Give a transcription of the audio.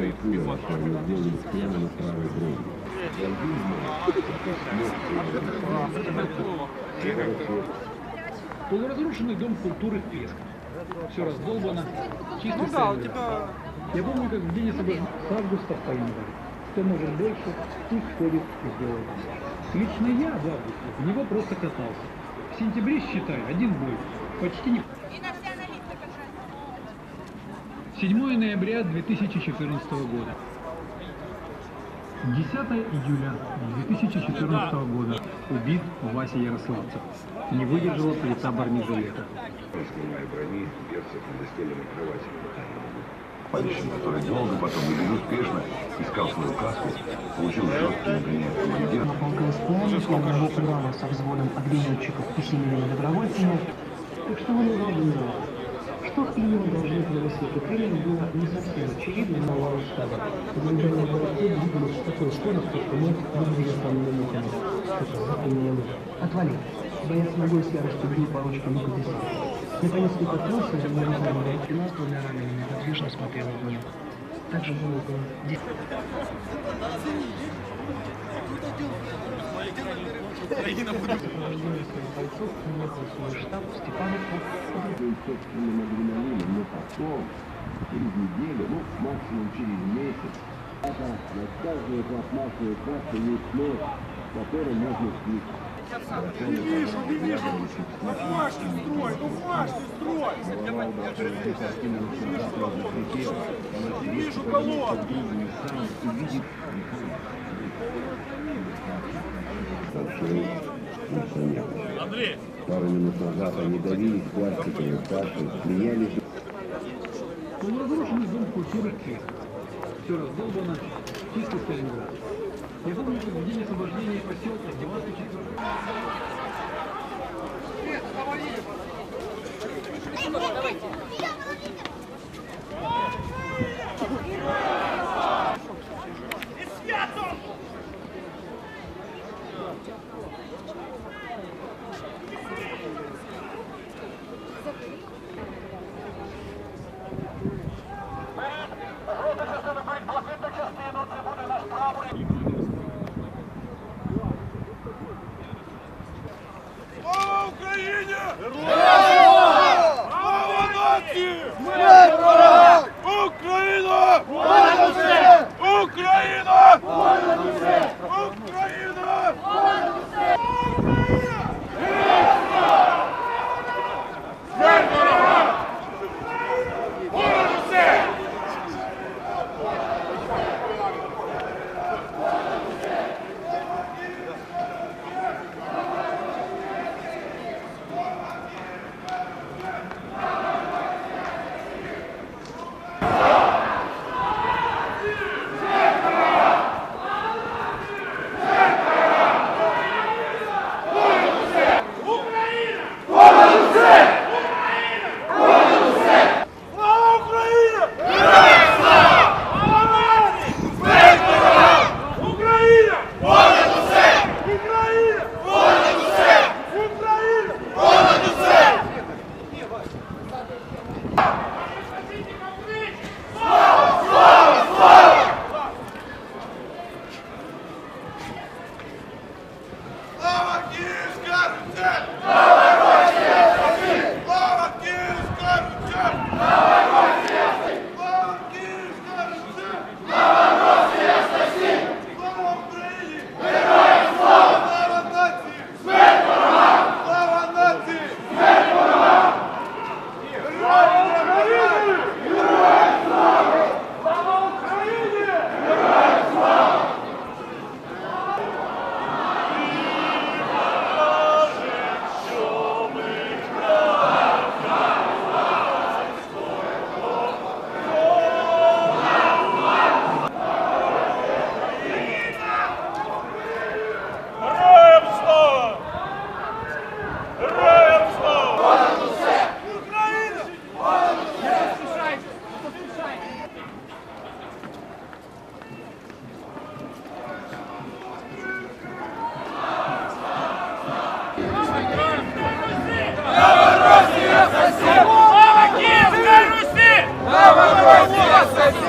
Они сделали прямо на правой брови. Полуразрушенный дом культуры Песк. Все раздолбано, чисто Ну да, у тебя... Я помню, как в день освобождения с августа по январь. Кто может больше, пусть ходит и делает. Лично я в августе в него просто катался. В сентябре, считаю, один бой. Почти не... И на все аналитика 7 ноября 2014 года. 10 июля 2014 года убит Вася Ярославцев. Не выдержала плита бронежилета. Снимая брони, перцев на застеленной кровати. Мальчик, который долго, потом и безуспешно искал свою каску, получил жесткий наконец командир. На полка исполнителя одного плана со взводом огнеметчиков и семейными добровольцами. Так что вы не должны знать? Что именно должны приносить Украине было не совсем очевидно, но мало штаба. Подвижение бойцов двигались с такой скоростью, что мы выглядели там минутами. Что-то запомнил. Отвали. Боец ногой с яростью бил по ручке Лука Наконец Лук открылся, и мы разорвали спина с двумя ранеными, неподвижно смотрела в нее. Так же было около 10 сопровождении своих бойцов приехал в свой штаб в Степановку. Адреналином, но потом, через неделю, ну, максимум через месяц, это на каждую пластмассовую кассу есть нож, которым можно слить. Не вижу, не вижу! Ну флажки строй, ну флажки строй! Не вижу колонн! Андрей! Пару минут назад они давились пластиковой кассой, смеялись Полуразрушенный дом культуры Песк. Все раздолбано, чисто Сталинград. Я в день освобождения поселка 24 Слава Україні! Слава нації! Україна! Україна! Україна! Україна! Слава Київській Русі! Слава Росії!